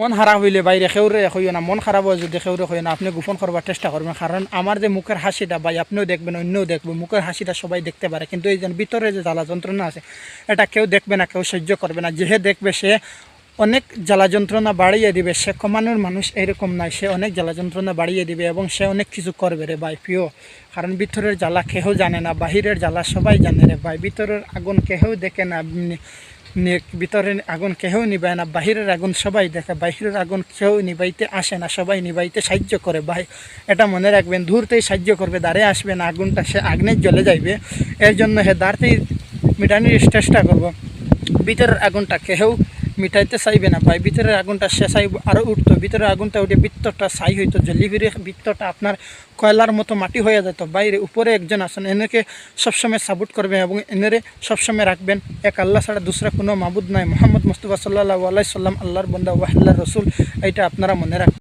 মন খারাপ হইলে বাইরে সেউরে হইও না, মন খারাপ হয় যদি খেউরে হইও না, আপনি গোপন করবার চেষ্টা করবেন। কারণ আমার যে মুখের হাসিটা, ভাই, আপনিও দেখবেন, অন্যও দেখবে। মুখের হাসিটা সবাই দেখতে পারে। কিন্তু এই যে ভিতরে যে জ্বালা যন্ত্রণা আছে, এটা কেউ দেখবে না, কেউ সহ্য করবে না। যেহে দেখবে, সে অনেক জ্বালা যন্ত্রণা বাড়িয়ে দিবে। সে কমানোর মানুষ এরকম নাই সে অনেক জ্বালা যন্ত্রণা বাড়িয়ে দিবে এবং সে অনেক কিছু করবে রে ভাই, প্রিয়। কারণ ভিতরের জ্বালা কেউ জানে না, বাহিরের জ্বালা সবাই জানে রে ভাই। ভিতরের আগুন কেউ দেখে না। উম, নি- ভিতরে আগুন কেউ নিবায় না বাহিরের আগুন সবাই দেখে বাহিরের আগুন কেউ নিবাইতে আসে না সবাই নিবাইতে সাহায্য করে। ভাই এটা মনে রাখবেন দূরতেই সাহায্য করবে দাঁড়ে আসবে না আগুনটা সে আগ্নে জ্বলে যাইবে। এর জন্য হে দাঁড়তেই মিটানোর চেষ্টা করব। ভিতরের আগুনটা কেউ মিটাইতে চাইবে না, ভাই। ভিতরের আগুনটা শেষাই আরও উঠতো। ভিতরের আগুনটা উঠে বৃত্তটা ছাই হইতো। জলিভিরে বৃত্তটা আপনার কয়লার মতো মাটি হয়ে যেত বাইরে উপরে একজন আসেন এনেকে সবসময় সাপোর্ট করবেন এবং এনেরে সবসময় রাখবেন। এক আল্লাহ ছাড়া দুসরা কোনো মাবুদ নাই। মোহাম্মদ মুস্তফা সাল্লাহ আলাই সাল্লাম আল্লাহর বন্দা ওয়াহ্লা রসুল। এইটা আপনারা মনে রাখবেন।